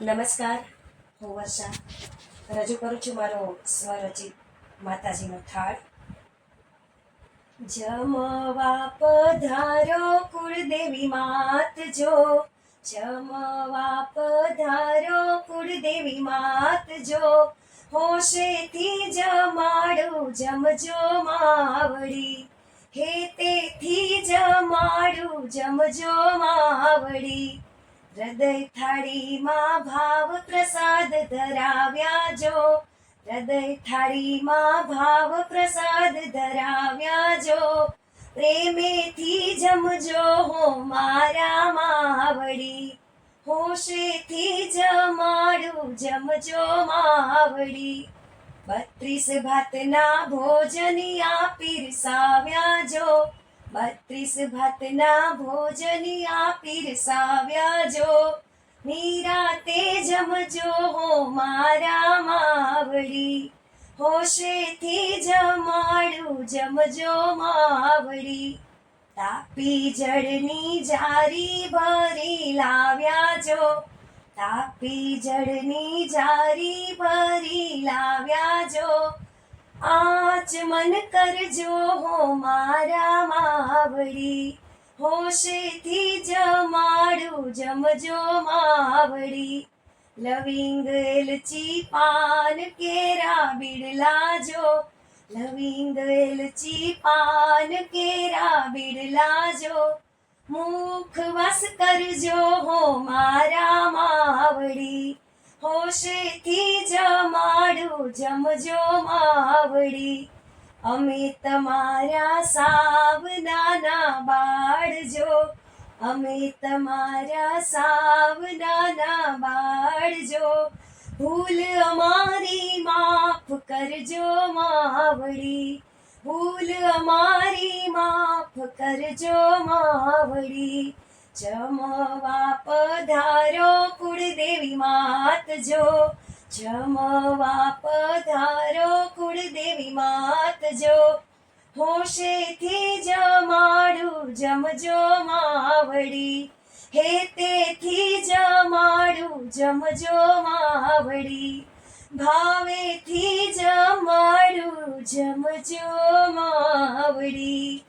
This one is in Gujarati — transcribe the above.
નમસ્કાર, હું વર્ષા. રજૂ કરું છું મારો સ્વરચિત માતાજીનો થાળ. જમવા પધારો કુળદેવી માત જો જમવા પધારો કુળદેવી માત જો હોશેથી જમાડું, જમજો માવડી. હે તેથી જમાડું, જમજો માવડી. હૃદય થાળીમાં ભાવ પ્રસાદ ધરાવ્યા જો. હૃદય થાળીમાં ભાવ પ્રસાદ ધરાવ્યા જો. પ્રેમેથી જમજો હો મારા માવડી. હોશેથી જમાડું જમજો માવડી. બત્રીસ ભાતના ભોજનિયા પીરસાવ્યા જો. બત્રીસ ભાતના ભોજન આપી રસાવ્યા જો. નિરાતે જમજો હો મારા માવડી. હોશેથી જમાડું જમજો માવડી. તાપી જળની જારી ભરી લાવ્યા જો. તાપી જળની જારી ભરી લાવ્યા જો. આચમન કરજો હો મારા માવડી. હોશેથી જમાડું જમજો માવડી. લવિંગ એલચી પાન કેરા બિડલાજો લવિંગ એલચી પાન કેરા બિડલાજો મુખ વસ કરજો હો મારા માવડી. હોશેથી જમજો માવડી અમે તમારા સાવ નાના બાળજો. અમે તમારા સાવ નાના બાળજો. ભૂલ અમારી માફ કરજો માવડી. ભૂલ અમારી માફ કરજો માવડી. જમવા પધારો કુળદેવી માત જો જમવા પધારો કુળદેવી માત જો હોશેથી જમાડું જમજો માવડી. હે તેથી જમાડું જમજો માવડી. ભાવેથી જમાડું જમજો માવડી.